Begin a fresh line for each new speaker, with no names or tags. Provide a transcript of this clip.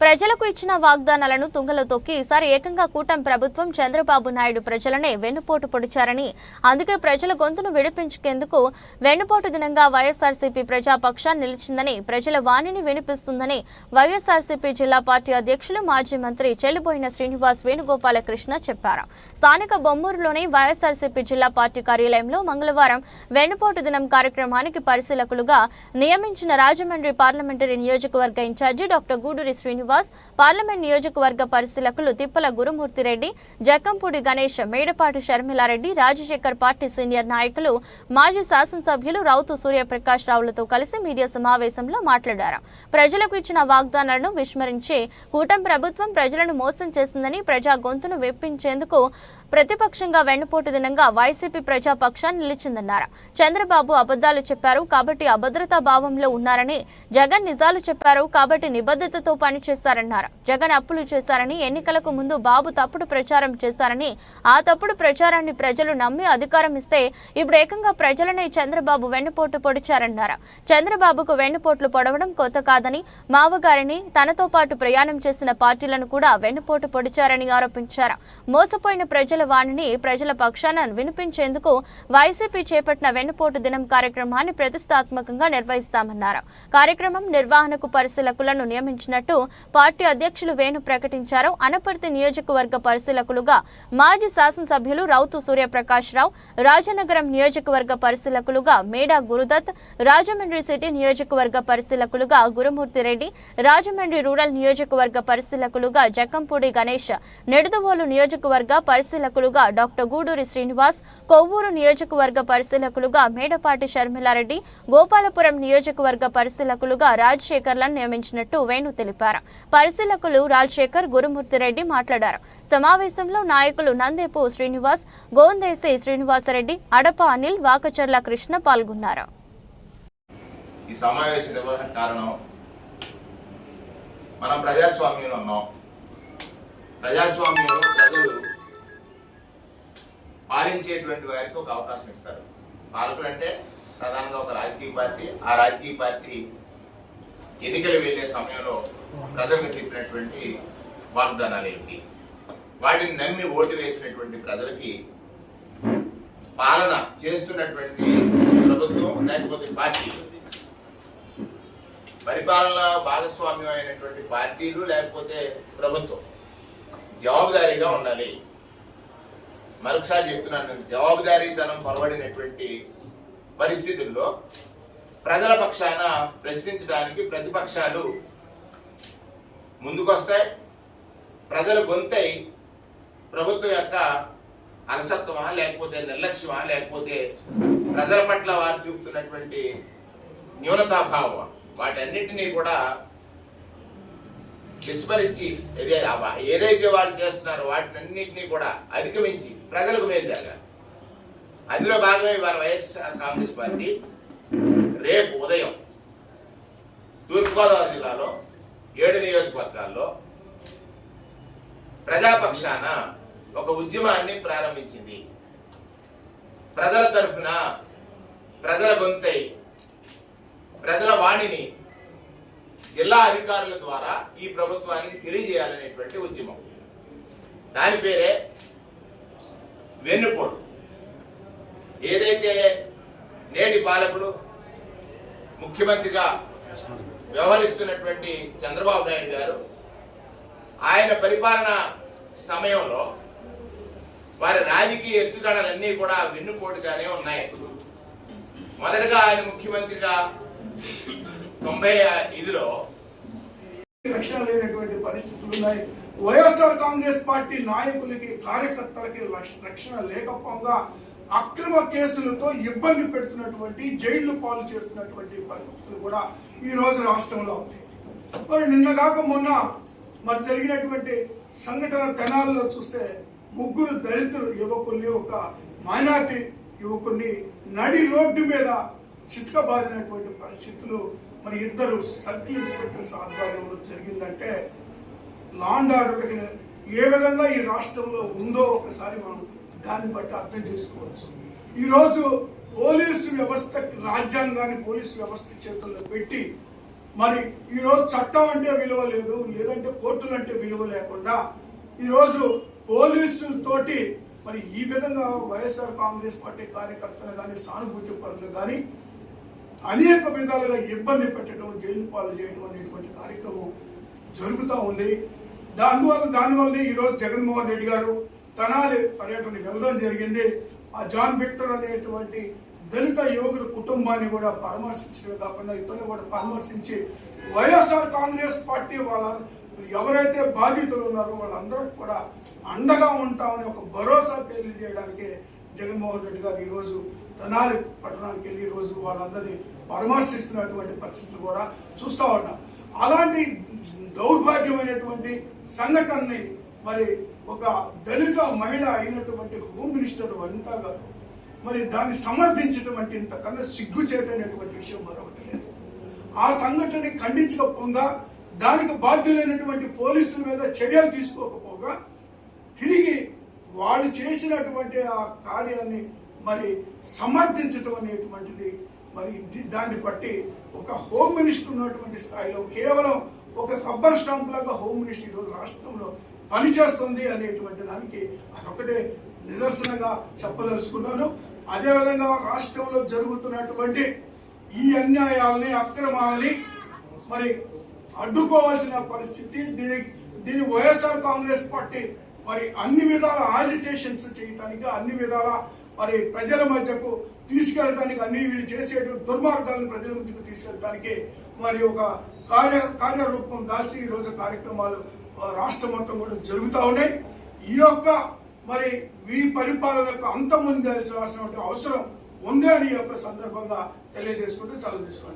ప్రజలకు ఇచ్చిన వాగ్దానాలను తుంగలో తొక్కి ఈసారి ఏకంగా కూటమి ప్రభుత్వం చంద్రబాబు నాయుడు ప్రజలనే వెన్నుపోటు పొడిచారని అందుకే ప్రజల గొంతును విడిపించుకేందుకు వెన్నుపోటు దినంగా వైఎస్ఆర్సీపీ ప్రజాపక్షాన్ని నిలిచిందని ప్రజల వాణిని వినిపిస్తుందని వైఎస్ఆర్సీపీ జిల్లా పార్టీ అధ్యక్షులు మాజీ మంత్రి చెల్లిపోయిన శ్రీనివాస్ వేణుగోపాలకృష్ణ చెప్పారు. స్థానిక బొమ్మూరులోని వైఎస్ఆర్సీపీ జిల్లా పార్టీ కార్యాలయంలో మంగళవారం వెన్నుపోటు దినం కార్యక్రమానికి పరిశీలకులుగా నియమించిన రాజమండ్రి పార్లమెంటరీ నియోజకవర్గ incharge doctor Guduri Srinivas parliament నియోజకవర్గ పరిశీలకులు తిప్పల గురుమూర్తిరెడ్డి జక్కంపూడి గణేష్ మేడపాటి షర్మిలారెడ్డి రాజశేఖర్ పార్టీ సీనియర్ నాయకులు మాజీ శాసనసభ్యులు రౌతు సూర్యప్రకాష్ రావులతో కలిసి మీడియా సమావేశంలో మాట్లాడారు. ప్రజలకు ఇచ్చిన వాగ్దానాలను విస్మరించి కూటమి ప్రభుత్వం ప్రజలను మోసం చేసిందని ప్రజా గొంతును వెప్పించేందుకు ప్రతిపక్షంగా వెన్నుపోటు దినంగా వైసీపీ ప్రజాపక్షాన్ని నిలిచిందన్నారు. చంద్రబాబు అబద్దాలు చెప్పారు కాబట్టి అభద్రతా భావంలో ఉన్నారని జగన్ నిజాలు చెప్పారు కాబట్టి నిబద్ధతతో పనిచేస్తారన్నారు. జగన్ అప్పులు చేశారని ఎన్నికలకు ముందు బాబు తప్పుడు ప్రచారం చేశారని ఆ తప్పుడు ప్రచారాన్ని ప్రజలు నమ్మి అధికారం ఇస్తే ఇప్పుడు ఏకంగా ప్రజలనే చంద్రబాబు వెన్నుపోటు పొడిచారన్నారు. చంద్రబాబుకు వెన్నుపోట్లు పొడవడం కొత్త కాదని మావగారిని తనతో పాటు ప్రయాణం చేసిన పార్టీలను కూడా వెన్నుపోటు పొడిచారని ఆరోపించారు. మోసపోయిన ప్రజలు వాణిని ప్రజల పక్షాన వినిపించేందుకు వైసీపీ చేపట్టిన వెన్నుపోటు దినం కార్యక్రమాన్ని ప్రతిష్టాత్మకంగా నిర్వహిస్తామన్నారు. కార్యక్రమం నిర్వహణకు పరిశీలకులను నియమించినట్టు పార్టీ అధ్యక్షులు వేణు ప్రకటించారు. అనపర్తి నియోజకవర్గ పరిశీలకులుగా మాజీ శాసనసభ్యులు రౌతు సూర్యప్రకాష్ రావు రాజనగరం నియోజకవర్గ పరిశీలకులుగా మేడా గురుదత్ రాజమండ్రి సిటీ నియోజకవర్గ పరిశీలకులుగా గురుమూర్తి రెడ్డి రాజమండ్రి రూరల్ నియోజకవర్గ పరిశీలకులుగా జక్కంపూడి గణేష్ నెడుదవోలు నియోజకవర్గ పరిశీలకులుగా డాక్టర్ గూడూరి శ్రీనివాస్ కొవ్వూరు నియోజకవర్గ పరిశీలకులుగా మేడపాటి షర్మిలారెడ్డి గోపాలపురం నియోజకవర్గ పరిశీలకులుగా రాజశేఖర్లను నియమించినట్టు వేణు తెలిపారు. పరిశీలకులు రాజశేఖర్ గురుమూర్తిరెడ్డి మాట్లాడారు. సమావేశంలో నాయకులు నందేపు శ్రీనివాస్ గోందేశి శ్రీనివాసరెడ్డి అడప అనిల్ వాకచర్ల కృష్ణ పాల్గొన్నారు.
ఈ సమావేశ నిర్వహణ కారణం మనం ప్రజాస్వామ్యంలో ఉన్నాం. ప్రజాస్వామ్యంలో ప్రజలు పాలించేటువంటి వారికి ఒక అవకాశం ఇస్తారు. పాలకులు అంటే ప్రధానంగా ఒక రాజకీయ పార్టీ. ఆ రాజకీయ పార్టీ ఎన్నికలు వెళ్ళే సమయంలో ప్రజలకు చెప్పినటువంటి వాగ్దానాలు ఏమిటి? వాటిని నమ్మి ఓటు వేసినటువంటి ప్రజలకి పాలన చేస్తున్నటువంటి ప్రభుత్వం లేకపోతే పార్టీ? పరిపాలన భాగస్వామ్యం అయినటువంటి పార్టీలు లేకపోతే ప్రభుత్వం? జవాబుదారీగా ఉండాలి. మరొకసారి చెప్తున్నాను నేను జవాబుదారీతనం పొరబడినటువంటి పరిస్థితుల్లో ప్రజల పక్షాన ప్రశ్నించడానికి ప్రతిపక్షాలు ముందుకొస్తాయి. ప్రజల గొంతై ప్రభుత్వం యొక్క అలసత్వమా లేకపోతే నిర్లక్ష్యమా లేకపోతే ప్రజల పట్ల వారు చూపుతున్నటువంటి న్యూనతాభావమా వాటన్నిటినీ కూడా విస్మరించి ఏదే ఏదైతే వాళ్ళు చేస్తున్నారో వాటినన్నింటినీ కూడా అధిగమించి ప్రజలకు మేలు జరగాలి అందులో భాగమే వారి వైఎస్ఆర్ కాంగ్రెస్ పార్టీ. రేపు ఉదయం తూర్పుగోదావరి జిల్లాలో ఏడు నియోజకవర్గాల్లో ప్రజాపక్షాన ఒక ఉద్యమాన్ని ప్రారంభించింది. ప్రజల తరఫున ప్రజల గొంతై ప్రజల వాణిని జిల్లా అధికారుల ద్వారా ఈ ప్రభుత్వానికి తెలియజేయాలనేటువంటి ఉద్యమం. దాని పేరే వెన్నుపోటు. ఏదైతే నేటి పాలకుడు ముఖ్యమంత్రిగా వ్యవహరిస్తున్నటువంటి చంద్రబాబు నాయుడు గారు ఆయన పరిపాలన సమయంలో వారి రాజకీయ ఎత్తుగడలన్నీ కూడా వెన్నుపోటుగానే ఉన్నాయి. మొదటగా ఆయన ముఖ్యమంత్రిగా తొంభై ఐదులో
రక్షణ లేనటువంటి పరిస్థితులు ఉన్నాయి వైఎస్ఆర్ కాంగ్రెస్ పార్టీ నాయకులకి కార్యకర్తలకి రక్ష- రక్షణ లేకపోగా అక్రమ కేసులతో ఇబ్బంది పెడుతున్నటువంటి జైళ్ళు పాలు చేస్తున్నటువంటి పరిస్థితులు కూడా ఈ రోజు రాష్ట్రంలో ఉన్నాయి. మరి నిన్న కాక మొన్న మరి జరిగినటువంటి సంఘటన తెనాల్లో చూస్తే ముగ్గురు దళితులు యువకుల్ని ఒక మైనార్టీ యువకుల్ని నడి రోడ్డు మీద చితకబాదినటువంటి పరిస్థితులు మరి ఇద్దరు సర్కిల్ ఇన్స్పెక్టర్స్ ఆధ్వర్యంలో జరిగిందంటే లాండ్ ఆర్డర్ ఏ విధంగా ఈ రాష్ట్రంలో ఉందో ఒకసారి మనం దాన్ని బట్టి అర్థం చేసుకోవచ్చు. ఈరోజు పోలీసు వ్యవస్థ రాజ్యాంగాన్ని పోలీసు వ్యవస్థ చేతుల్లో పెట్టి మరి ఈరోజు చట్టం అంటే విలువ లేదు లేదంటే కోర్టులు అంటే విలువ లేకుండా ఈరోజు పోలీసులతోటి మరి ఈ విధంగా వైఎస్ఆర్ కాంగ్రెస్ పార్టీ కార్యకర్తలు కానీ సానుభూతి పరులు కానీ అనేక విధాలుగా ఇబ్బంది పెట్టడం జైలు పాలు చేయడం అనేటువంటి కార్యక్రమం జరుగుతూ ఉంది. దానివల్ల దానివల్ల ఈరోజు జగన్మోహన్ రెడ్డి గారు తనాలి పర్యటన వెళ్ళడం జరిగింది. ఆ జాన్ విక్టర్ అనేటువంటి దళిత యువకుల కుటుంబాన్ని కూడా పరామర్శించడమే కాకుండా ఇతరులు కూడా పరామర్శించి వైఎస్ఆర్ కాంగ్రెస్ పార్టీ వాళ్ళ ఎవరైతే బాధితులు ఉన్నారో వాళ్ళందరూ కూడా అండగా ఉంటామని ఒక భరోసా తెలియజేయడానికి జగన్మోహన్ రెడ్డి గారు ఈరోజు తెనాలి పట్టణానికి వెళ్ళి రోజు వాళ్ళందరినీ పరామర్శిస్తున్నటువంటి పరిస్థితులు కూడా చూస్తూ ఉన్నాం. అలాంటి దౌర్భాగ్యమైనటువంటి సంఘటనని మరి ఒక దళిత మహిళ అయినటువంటి హోమ్ మినిస్టర్ వనితా గారు మరి దాన్ని సమర్థించటువంటి ఇంతకన్నా సిగ్గుచేటైనటువంటి విషయం మరొకటి లేదు. ఆ సంఘటనని ఖండించకపోగా దానికి బాధ్యులైనటువంటి పోలీసుల మీద చర్యలు తీసుకోకపోగా తిరిగి వాళ్ళు చేసినటువంటి ఆ కార్యాన్ని మరి సమర్థించటం అనేటువంటిది మరి దాన్ని బట్టి ఒక హోమ్ మినిస్టర్ ఉన్నటువంటి స్థాయిలో కేవలం ఒక రబ్బర్ స్టాంప్ లాగా హోమ్ మినిస్టర్ ఈరోజు రాష్ట్రంలో పనిచేస్తుంది అనేటువంటి దానికి అదొకటే నిదర్శనంగా చెప్పదలుచుకున్నాను. అదేవిధంగా రాష్ట్రంలో జరుగుతున్నటువంటి ఈ అన్యాయాలని అక్రమాలని మరి అడ్డుకోవాల్సిన పరిస్థితి దీని దీని వైఎస్ఆర్ కాంగ్రెస్ పార్టీ మరి అన్ని విధాల ఆజిటేషన్స్ చేయటానికి అన్ని విధాల మరి ప్రజల మధ్యకు తీసుకెళ్ళడానికి అన్ని వీళ్ళు చేసేటువంటి దుర్మార్గాలను ప్రజల మధ్యకు తీసుకెళ్ళడానికి మరి ఒక కార్య కార్యరూపం దాల్చి ఈ రోజు కార్యక్రమాలు రాష్ట్రం మొత్తం కూడా జరుగుతూ ఉన్నాయి. ఈ యొక్క మరి ఈ పరిపాలనకు అంతమంది అవసరం ఉంది అని యొక్క సందర్భంగా తెలియజేసుకుంటూ సెలవు తీసుకోండి